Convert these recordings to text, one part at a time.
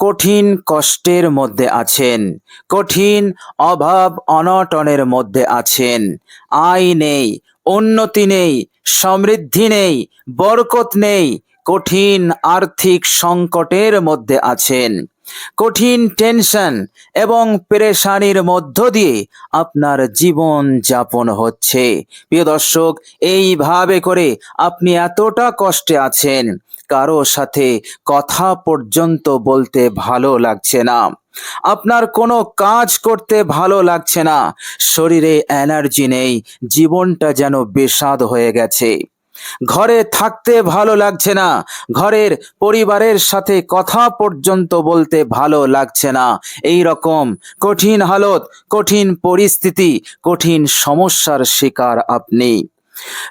কঠিন কষ্টের মধ্যে আছেন, কঠিন অভাব অনটনের মধ্যে আছেন। আয় নেই, উন্নতি নেই, সমৃদ্ধি নেই, বরকত নেই, কঠিন আর্থিক সংকটের মধ্যে আছেন। কঠিন টেনশন এবং পেরেশানির মধ্য দিয়ে আপনার জীবন যাপন হচ্ছে। প্রিয় দর্শক, এইভাবে করে আপনি এতটা কষ্টে আছেন, কারও সাথে কথা পর্যন্ত বলতে ভালো লাগছে না। আপনার কোনো কাজ করতে ভালো লাগছে না। শরীরে এনার্জি নেই, জীবনটা যেন বিষাদ হয়ে গেছে। ঘরে থাকতে ভালো লাগছে না। ঘরের পরিবারের সাথে কথা পর্যন্ত বলতে ভালো লাগছে না। এই রকম কঠিন হালত, কঠিন পরিস্থিতি, কঠিন সমস্যার শিকার আপনি।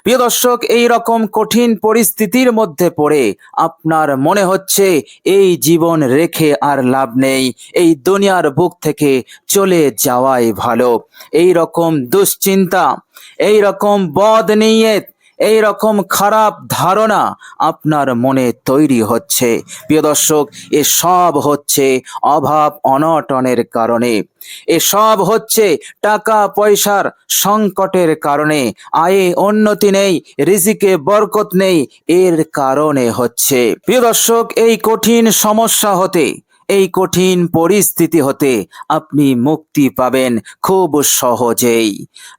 প্রিয় দর্শক, এই রকম কঠিন পরিস্থিতির মধ্যে পড়ে আপনার মনে হচ্ছে এই জীবন রেখে আর লাভ নেই, এই দুনিয়ার বুক থেকে চলে যাওয়াই ভালো। এই রকম দুশ্চিন্তা, এই রকম বদ নিয়ত এই রকম খারাপ ধারণা আপনার মনে তৈরি হচ্ছে। প্রিয় দর্শক এসব হচ্ছে অভাব অনটনের কারণে। এসব হচ্ছে টাকা পয়সার সংকটের কারণে। আয়ে উন্নতি নেই, রিজিকে বরকত নেই, এর কারণে হচ্ছে। প্রিয় দর্শক, এই কঠিন সমস্যা হতে এই কঠিন পরিস্থিতি হতে আপনি মুক্তি পাবেন খুব সহজেই।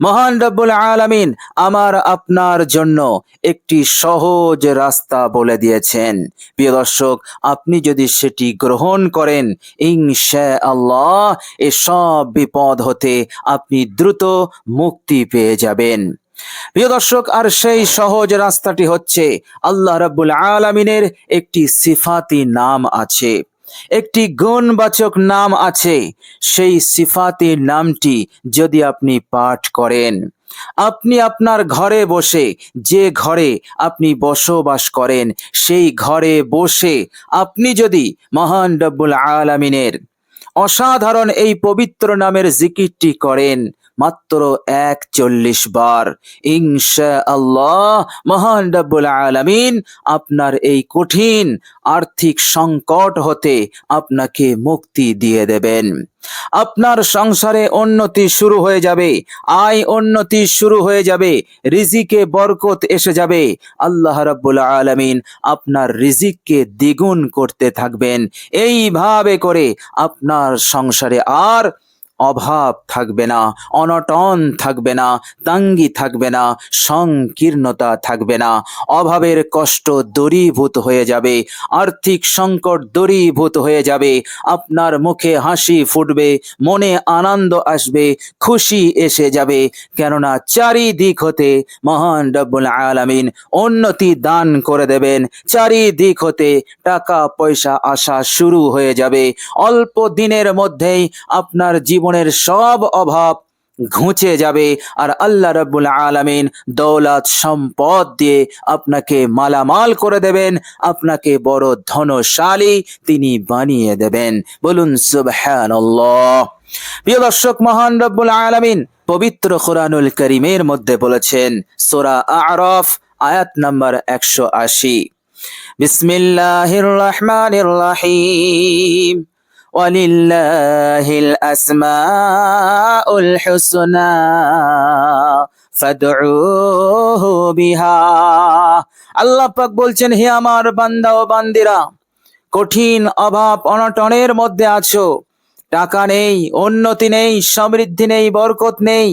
মহান রব্বুল আলামিন আমার আপনার জন্য একটি সহজ রাস্তা বলে দিয়েছেন। প্রিয় দর্শক, আপনি যদি সেটি গ্রহণ করেন ইনশা আল্লাহ এসব বিপদ হতে আপনি দ্রুত মুক্তি পেয়ে যাবেন। প্রিয় দর্শক, আর সেই সহজ রাস্তাটি হচ্ছে আল্লাহ রাব্বুল আলামিনের একটি সিফাতি নাম আছে। একটি গুণবাচক নাম আছে, সেই সিফাতের নামটি যদি আপনি পাঠ করেন। আপনি আপনার ঘরে বসে, যে ঘরে আপনি বসবাস করেন, সেই ঘরে বসে আপনি যদি মহান রব্বুল আলামিনের অসাধারণ এই পবিত্র নামের জিকিরটি করেন মাত্র এক চল্লিশ বার। ইনশা আল্লাহ মহান রব্বুল আলামিন, আপনার এই কঠিন আর্থিক সংকট হতে আপনাকে মুক্তি দিয়ে দেবেন। আপনার সংসারে উন্নতি শুরু হয়ে যাবে, আয় উন্নতি শুরু হয়ে যাবে, রিজিকে বরকত এসে যাবে। আল্লাহ রাব্বুল আলামিন আপনার রিজিককে দ্বিগুণ করতে থাকবেন। এইভাবে করে আপনার সংসারে আর অভাব থাকবে না, অনটন থাকবে না, তাঙ্গি থাকবে না, সংকীর্ণতা থাকবে না। অভাবের কষ্ট দূরীভূত হয়ে যাবে, আর্থিক সংকট দূরীভূত হয়ে যাবে, আপনার মুখে হাসি ফুটবে, মনে আনন্দ আসবে, খুশি এসে যাবে। কেননা চারিদিক হতে মহান রব্বুল আলামিন উন্নতি দান করে দেবেন। চারিদিক হতে টাকা পয়সা আসা শুরু হয়ে যাবে। অল্প দিনের মধ্যেই আপনার জীবনের সব অভাব ঘুচে যাবে আর আল্লাহ রাব্বুল আলামিন দৌলত, সম্পদ দিয়ে আপনাকে মালামাল করে দেবেন, আপনাকে বড় ধনশালী তিনি বানিয়ে দেবেন। বলুন, সুবহানাল্লাহ। প্রিয় দর্শক, মহান রব্বুল আলামিন পবিত্র কোরআনুল করিমের মধ্যে বলেছেন, সোরা আরফ, আয়াত নাম্বার একশো আশি। বিসমিল্লাহির রহমানির রহিম। ওয়ালিল্লাহিল আসমাউল হুসনা, ফাদউহু বিহা। আল্লাহ পাক বলছেন, হে আমার বান্দা ও বান্দিরা, কঠিন অভাব অনটনের মধ্যে আছো। টাকা নেই, উন্নতি নেই, সমৃদ্ধি নেই, বরকত নেই।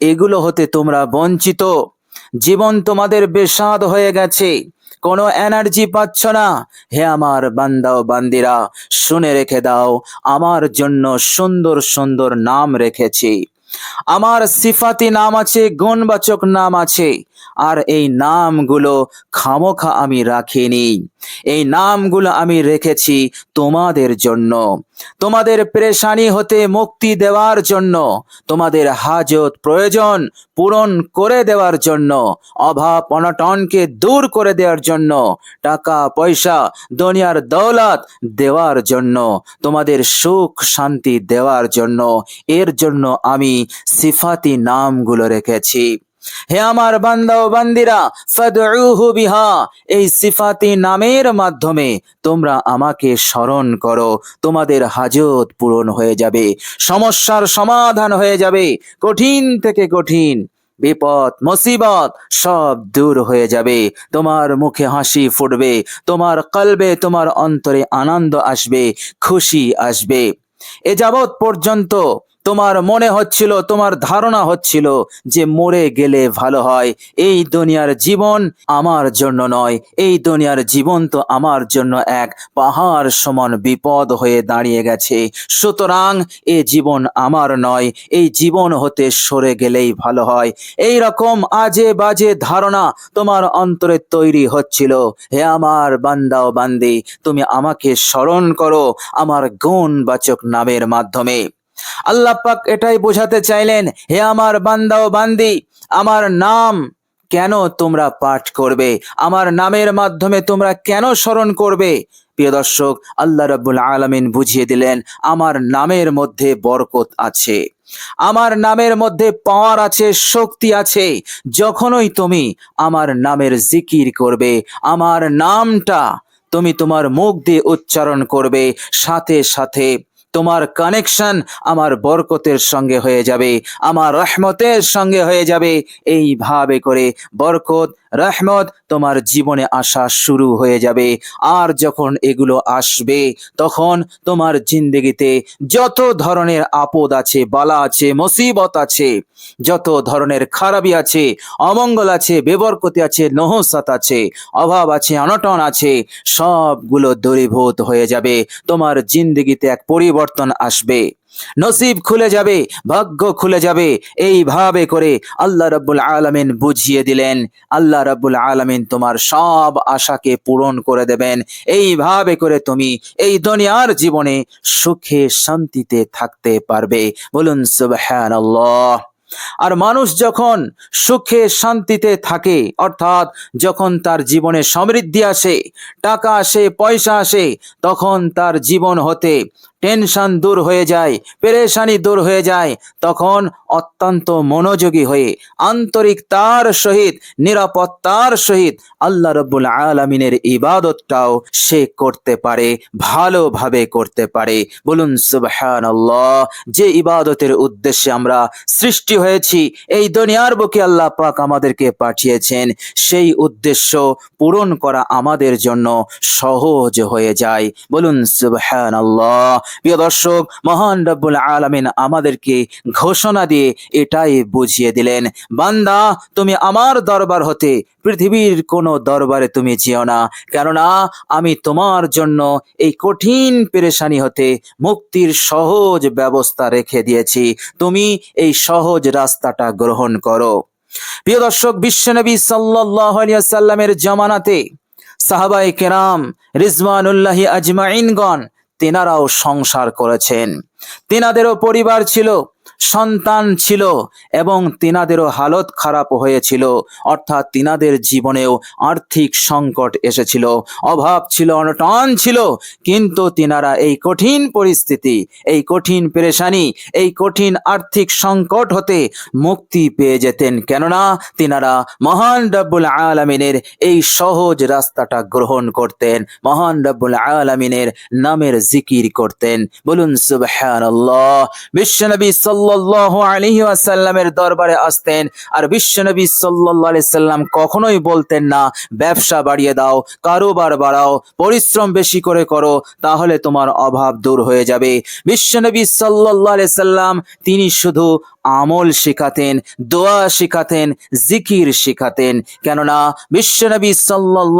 এগুলো হতে তোমরা বঞ্চিত। জীবন তোমাদের বেসাদ হয়ে গেছে। কোনো এনার্জি পাচ্ছ না। হে আমার বান্দা ও বান্দিরা, শুনে রেখে দাও, আমার জন্য সুন্দর সুন্দর নাম রেখেছি। আমার সিফাতি নাম আছে, গুণবাচক নাম আছে। আর এই নামগুলো খামোখা আমি রাখিনি। এই নামগুলো আমি রেখেছি তোমাদের জন্য। তোমাদের পেরেশানি হতে মুক্তি দেওয়ার জন্য। তোমাদের হাজত প্রয়োজন পূরণ করে দেওয়ার জন্য। অভাব অনটনকে দূর করে দেওয়ার জন্য। টাকা, পয়সা, দুনিয়ার দৌলত দেওয়ার জন্য। তোমাদের সুখ শান্তি দেওয়ার জন্য। এর জন্য আমি সিফাতি নামগুলো রেখেছি। হে আমার বান্দা ও বান্দিরা, ফাদউহু বিহা, এই সিফাতি নামের মাধ্যমে তোমরা আমাকে স্মরণ করো, তোমাদের হাজত পূরণ হয়ে যাবে, সমস্যার সমাধান হয়ে যাবে, কঠিন থেকে কঠিন, বিপদ, মুসিবত সব দূর হয়ে যাবে, তোমার মুখে হাসি ফুটবে, তোমার কলবে, তোমার অন্তরে আনন্দ আসবে, খুশি আসবে। এ যাবৎ পর্যন্ত তোমার মনে হচ্ছিল, তোমার ধারণা হচ্ছিল যে মরে গেলে ভালো হয়। এই দুনিয়ার জীবন আমার জন্য নয়। এই দুনিয়ার জীবন তো আমার জন্য এক। পাহাড় সমান বিপদ হয়ে দাঁড়িয়ে গেছে। সুতরাং এ জীবন আমার নয়। এই জীবন হতে সরে গেলেই ভালো হয়। এই রকম আজে বাজে ধারণা তোমার অন্তরে তৈরি হচ্ছিল। হে আমার বান্দা ও বান্দি, তুমি আমাকে স্মরণ করো আমার গুণবাচক নামের মাধ্যমে। আল্লাহ পাক এটাই বোঝাতে চাইলেন, হে আমার বান্দা ও বান্দি, আমার নাম কেন তোমরা পাঠ করবে? আমার নামের মাধ্যমে তোমরা কেন স্মরণ করবে? প্রিয় দর্শক, আল্লাহ রাব্বুল আলামিন বুঝিয়ে দিলেন, আমার নামের মধ্যে বরকত আছে। আমার নামের মধ্যে পাওয়ার আছে, শক্তি আছে। যখনই তুমি আমার নামের জিকির করবে, আমার নামটা তুমি তোমার মুখ দিয়ে উচ্চারণ করবে, সাথে সাথে তোমার কানেকশন আমার বরকতের সঙ্গে হয়ে যাবে, আমার রহমতের সঙ্গে হয়ে যাবে। এইভাবে করে বরকত রহমত, তোমার জীবনে আসা শুরু হয়ে যাবে। আর যখন এগুলো আসবে, তখন তোমার জিন্দগিতে যত ধরনের আপদ আছে, বালা আছে, মুসিবত আছে, যত ধরনের খারাপি আছে, অমঙ্গল আছে, বেবরকতি আছে, নহসাত আছে, অভাব আছে, অনটন আছে, সবগুলো দূরীভূত হয়ে যাবে। তোমার জিন্দগিতে এক পরিবর্তন আসবে। নসিব খুলে যাবে, ভাগ্য খুলে যাবে। এইভাবে করে আল্লাহ রাব্বুল আলামিন বুঝিয়ে দিলেন, আল্লাহ রাব্বুল আলামিন তোমার সব আশাকে পূরণ করে দেবেন। এইভাবে করে তুমি এই দুনিয়ার জীবনে সুখে শান্তিতে থাকতে পারবে। বলুন, সুবহানাল্লাহ। আর মানুষ যখন সুখে শান্তিতে থাকে, অর্থাৎ যখন তার জীবনে সমৃদ্ধি আসে, টাকা আসে, পয়সা আসে, তখন তার জীবন হতে টেনশন দূর হয়ে যায়, পেরেশানি দূর হয়ে যায়। তখন অত্যন্ত মনোযোগী হয়ে আন্তরিকতার সহিত, নিরাপত্তার সহিত আল্লাহ রব্বুল আলমিনের ইবাদতটাও সে করতে পারে, ভালোভাবে করতে পারে। বলুন সুবহান যে ইবাদতের উদ্দেশ্যে আমরা সৃষ্টি হয়েছি, এই দুনিয়ার বুকে আল্লাহ পাক আমাদেরকে পাঠিয়েছেন, সেই উদ্দেশ্য পূরণ করা আমাদের জন্য সহজ হয়ে যায়। বলুন সুবহান প্রিয় দর্শক, মহান রব্বুল আলামিন আমাদেরকে ঘোষণা দিয়ে এটাই বুঝিয়ে দিলেন, বান্দা, তুমি আমার দরবার হতে, পৃথিবীর কোনো দরবারে তুমি যেও না। কেননা, আমি তোমার জন্য এই কঠিন পেরেশানি হতে মুক্তির সহজ ব্যবস্থা রেখে দিয়েছি। তুমি এই সহজ রাস্তাটা গ্রহণ করো। প্রিয় দর্শক, বিশ্বনবী আলাইহি সাল্লামের জামানাতে সাহাবায়ে কেরাম, রিজওয়ানুল্লাহি আজমাইনগণ তেনারাও সংসার করেছেন। তেনাদেরও পরিবার ছিল। সন্তান ছিল এবং তিনাদেরও হালত খারাপ হয়েছিল, অর্থাৎ তিনাদের জীবনেও আর্থিক সংকট এসেছিল, অভাব ছিল, অনটন ছিল, কিন্তু তিনারা এই কঠিন পরিস্থিতি, এই কঠিন পেরেশানি, এই কঠিন আর্থিক সংকট হতে মুক্তি পেয়ে যেতেন। কেননা তিনারা মহান রব্বুল আলমিনের এই সহজ রাস্তাটা গ্রহণ করতেন, মহান রব্বুল আলমিনের নামের জিকির করতেন। বলুন সুবহানাল্লাহ। বিশ্বনবী সাল্লাল্লাহু আলহি আসাল্লামের দরবারে আসতেন আর বিশ্বনবী সাল্লাহ সাল্লাম কখনোই বলতেন না, ব্যবসা বাড়িয়ে দাও, কারোবার বাড়াও, পরিশ্রম বেশি করে করো, তাহলে তোমার অভাব দূর হয়ে যাবে। বিশ্বনবী সাল্লাহ সাল্লাম তিনি শুধু আমল শেখাতেন, দোয়া শেখাতেন, জিকির শেখাতেন। কেননা বিশ্বনবী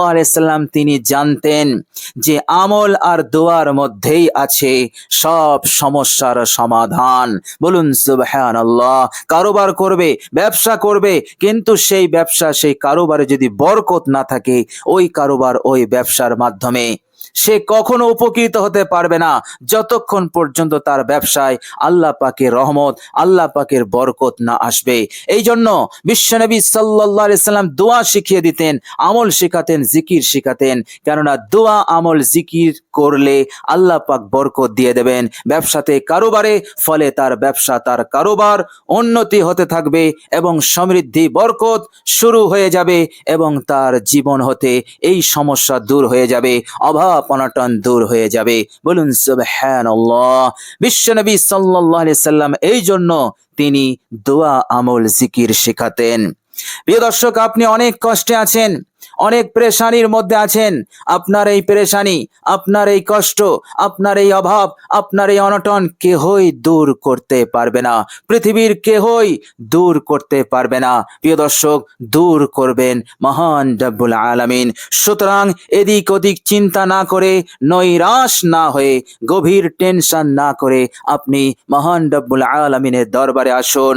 আলাইহি সাল্লাম তিনি জানতেন যে আমল আর দোয়ার মধ্যেই আছে সব সমস্যার সমাধান। বলুন, সুবহানাল্লাহ, কারোবার করবে, ব্যবসা করবে, কিন্তু সেই ব্যবসা, সেই কারোবারে যদি বরকত না থাকে, ওই কারোবার ওই ব্যবসার মাধ্যমে সে কখনো উপকৃত হতে পারবে না। যতক্ষণ পর্যন্ত তার ব্যবসায় আল্লাহ পাকের রহমত, আল্লাহ পাকের বরকত না আসবে। এই জন্য বিশ্বনবী সাল্লাহ সাল্লাম দোয়া শিখিয়ে দিতেন, আমল শেখাতেন, জিকির শেখাতেন। কেননা দোয়া, আমল, জিকির করলে আল্লাহ পাক বরকত দিয়ে দেবেন। ব্যবসাতে কারোবারে, ফলে তার ব্যবসা, তার কারোবার উন্নতি হতে থাকবে এবং সমৃদ্ধি, বরকত শুরু হয়ে যাবে এবং তার জীবন হতে এই সমস্যা দূর হয়ে যাবে, অভাব অনটন দূর হয়ে যাবে। বলুন, সুবহানাল্লাহ। বিশ্বনবী সাল্লাল্লাহু আলাইহি সাল্লাম এই জন্য তিনি দোয়া আমল, জিকির শেখাতেন। প্রিয় দর্শক, আপনি অনেক কষ্টে আছেন, অনেক পেরেশানির মধ্যে আছেন। আপনার এই পেরেশানি, আপনার এই কষ্ট, আপনার এই অভাব, আপনার এই অনটন কেহই দূর করতে পারবে না। পৃথিবীর কেহই দূর করতে পারবে না। প্রিয় দর্শক, দূর করবেন মহান রব্বুল আলামিন। সুতরাং এদিক ওদিক চিন্তা না করে, নৈরাশ না হয়ে, গভীর টেনশন না করে আপনি মহান রব্বুল আলামিনের দরবারে আসুন।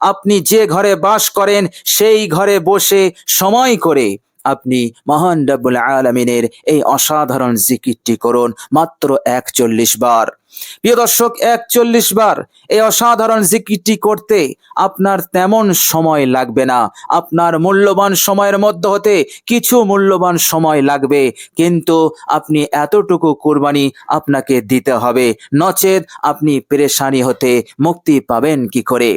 আপনি যে ঘরে বাস করেন সেই ঘরে বসে সময় করে আপনি মহান রব্বুল আলমিনের এই অসাধারণ জিকিরটি করুন মাত্র একচল্লিশ বার। প্রিয় দর্শক, একচল্লিশ বার এই অসাধারণ জিকিরটি করতে আপনার তেমন সময় লাগবে না। আপনার মূল্যবান সময়ের মধ্যে হতে কিছু মূল্যবান সময় লাগবে, কিন্তু আপনি এতটুকু কুরবানি আপনাকে দিতে হবে। নচেত আপনি পেরেশানি হতে মুক্তি পাবেন কি করে?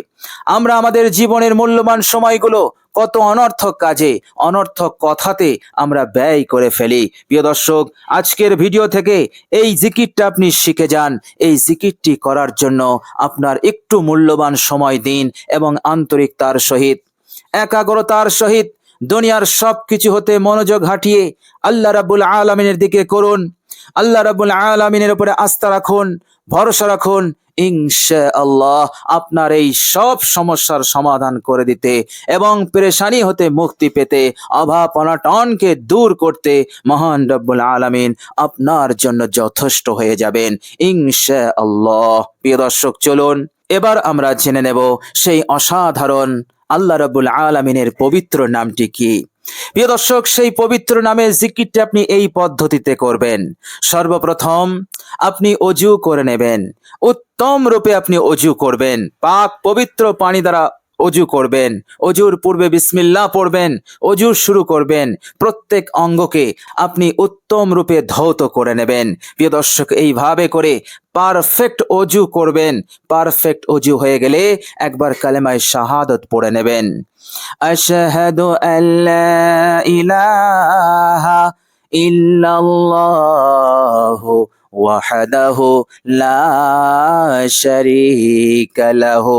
আমরা আমাদের জীবনের মূল্যবান সময়গুলো কত অনর্থক কাজে, অনর্থক কথাতে আমরা ব্যয় করে ফেলি। প্রিয় দর্শক, আজকের ভিডিও থেকে এই জিকিরটা আপনি শিখে যান। এই জিকিরটি করার জন্য আপনার একটু মূল্যবান সময় দিন এবং আন্তরিকতার সহিত, একাগ্রতার সহিত দুনিয়ার সব কিছু হতে মনোযোগ হাঁটিয়ে আল্লাহ রাবুল আলমিনের দিকে করুন। আল্লাহ রাবুল আলমিনের উপরে আস্থা রাখুন। ভরসা রাখুন ইনশা আল্লাহ আপনার এই সব সমস্যার সমাধান করে দিতে এবং পেরেশানি হতে মুক্তি পেতে, অভাব অনাটনকে দূর করতে মহান রব্বুল আলামিন আপনার জন্য যথেষ্ট হয়ে যাবেন ইনশা আল্লাহ প্রিয় দর্শক, চলুন এবার আমরা জেনে নেব সেই অসাধারণ আল্লাহ রব্বুল আলামিনের পবিত্র নামটি কি। প্রিয় দর্শক, সেই পবিত্র নামের জিকিরটি আপনি এই পদ্ধতিতে করবেন। সর্বপ্রথম আপনি অজু করে নেবেন। উত্তম রূপে আপনি অজু করবেন। পাক পবিত্র পানি দ্বারা অজু করবেন। অজুর পূর্বে বিসমিল্লাহ পড়বেন অজু শুরু করবেন। প্রত্যেক অঙ্গকে আপনি উত্তম রূপে ধৌত করে নেবেন। প্রিয় দর্শক, এইভাবে করে পারফেক্ট অজু করবেন। পারফেক্ট অজু হয়ে গেলে একবার কালেমায় শাহাদত পড়ে নেবেন। আশহাদু আল্লা ইলাহা ইল্লাল্লাহু ওয়াহদাহু লা শারীকা লাহু।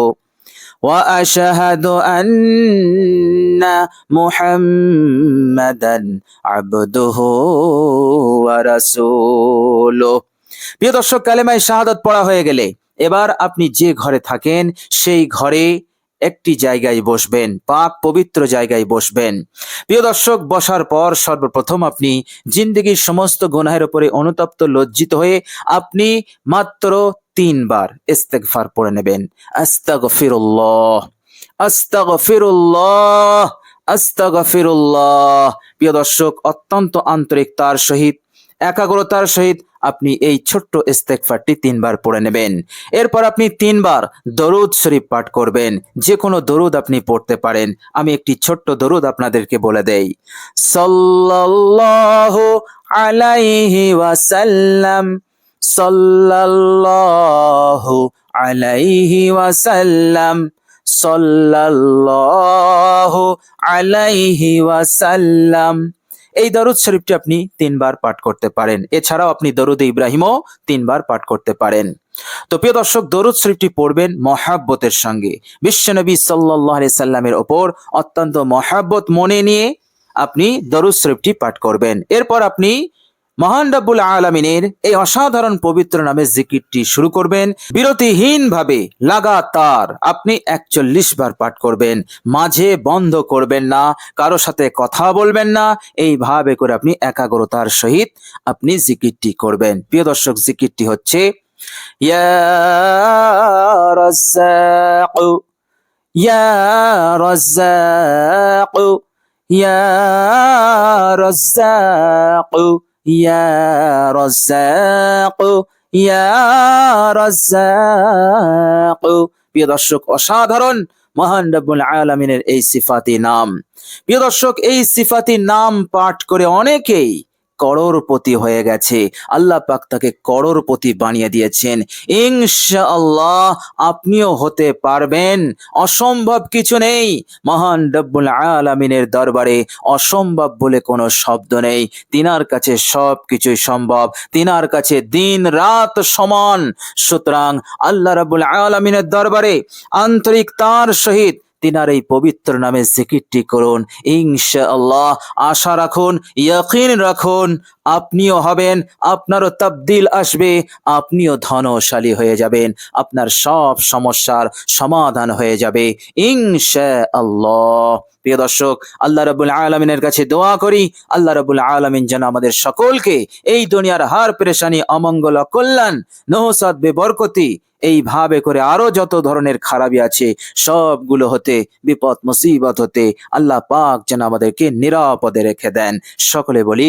واشهد ان محمدا عبده ورسوله প্রিয় দর্শক কালেমায় শাহাদাত পড়া হয়ে গেলে এবার আপনি যে ঘরে থাকেন সেই ঘরে একটি জায়গায় বসবেন, পাক পবিত্র জায়গায় বসবেন। প্রিয় দর্শক, বসার পর সর্বপ্রথম আপনি জিন্দগির সমস্ত গুনাহের উপরে অনুতপ্ত, লজ্জিত হয়ে আপনি মাত্র তিনবার ইস্তেগফার পড়ে নেবেন। আস্তাগফিরুল্লাহ আস্তাগফিরুল্লাহ আস্তাগফিরুল্লাহ। প্রিয় দর্শক, অত্যন্ত আন্তরিকতার সহিত একাগ্রতার সহিত আপনি এই ছোট্ট ইস্তেকফারটি তিনবার পড়ে নেবেন। এরপর আপনি তিনবার দরুদ শরীফ পাঠ করবেন। যে কোনো দরুদ আপনি পড়তে পারেন। আমি একটি ছোট্ট দরুদ আপনাদেরকে বলে দেই। সাল্লাল্লাহু আলাইহি ওয়াসাল্লাম, সাল্লাল্লাহু আলাইহি ওয়াসাল্লাম, সাল্লাল্লাহু আলাইহি ওয়াসাল্লাম। এই দরুদ শরীফটি আপনি তিনবার পাঠ করতে পারেন। এছাড়াও আপনি দরুদ ইব্রাহিমও তিনবার পাঠ করতে পারেন। তো প্রিয় দর্শক, দরুদ শরীফটি পড়বেন মহাব্বতের সঙ্গে। বিশ্বনবী সাল্লাহ সাল্লামের ওপর অত্যন্ত মহাব্বত মনে নিয়ে আপনি দরুদ শরীফটি পাঠ করবেন। এরপর আপনি মহান রাব্বুল আলমিনের এই অসাধারণ পবিত্র নামে জিকিরটি শুরু করবেন। বিরতিহীন ভাবে লাগাতার আপনি একচল্লিশ বার পাঠ করবেন। মাঝে বন্ধ করবেন না কারও সাথে কথা বলবেন না এইভাবে করে আপনি একাগ্রতার সহিত আপনি জিকিরটি করবেন। প্রিয় দর্শক জিকিরটি হচ্ছে রাজ্জাকু, ইয়া ইয়া রাজ্জাকু, ইয়া রাজ্জাকু। প্রিয় দর্শক অসাধারণ মহান রব্বুল আলমিনের এই সিফাতি নাম প্রিয় দর্শক এই সিফাতি নাম পাঠ করে অনেকেই করোড়পতি হয়ে গেছে। আল্লাহ পাক তাকে করোড়পতি বানিয়ে দিয়েছেন। ইনশাআল্লাহ আপনিও হতে পারবেন। অসম্ভব কিছু নেই। মহান রব্বুল আলামিনের দরবারে অসম্ভব বলে কোনো শব্দ নেই। তিনার কাছে সব কিছুই সম্ভব। তিনার কাছে দিন রাত সমান। সুতরাং আল্লাহ রাব্বুল আলামিনের দরবারে আন্তরিক আন্তরিকতার সহিত তিনার এই পবিত্র নামে জিকিরটি করুন। ইনশাআল্লাহ আশা রাখুন ইয়াকিন রাখুন। আপনিও হবেন, আপনারও তাবদিল আসবে, আপনিও ধনশালী হয়ে যাবেন, আপনার সব সমস্যার সমাধান হয়ে যাবে, ইনশাআল্লাহ। প্রিয় দর্শক, আল্লাহ রাবুল আলমিনের কাছে দোয়া করি, আল্লাহ রাবুল আলমিন যেন আমাদের সকলকে এই দুনিয়ার হার পেরেশানি, অমঙ্গল কল্যাণ নহসাদ বেবরকতি, এইভাবে করে আরও যত ধরনের খারাপি আছে, সবগুলো হতে, বিপদ, মুসিবত হতে, আল্লাহ পাক যেন আমাদেরকে নিরাপদে রেখে দেন। সকলে বলি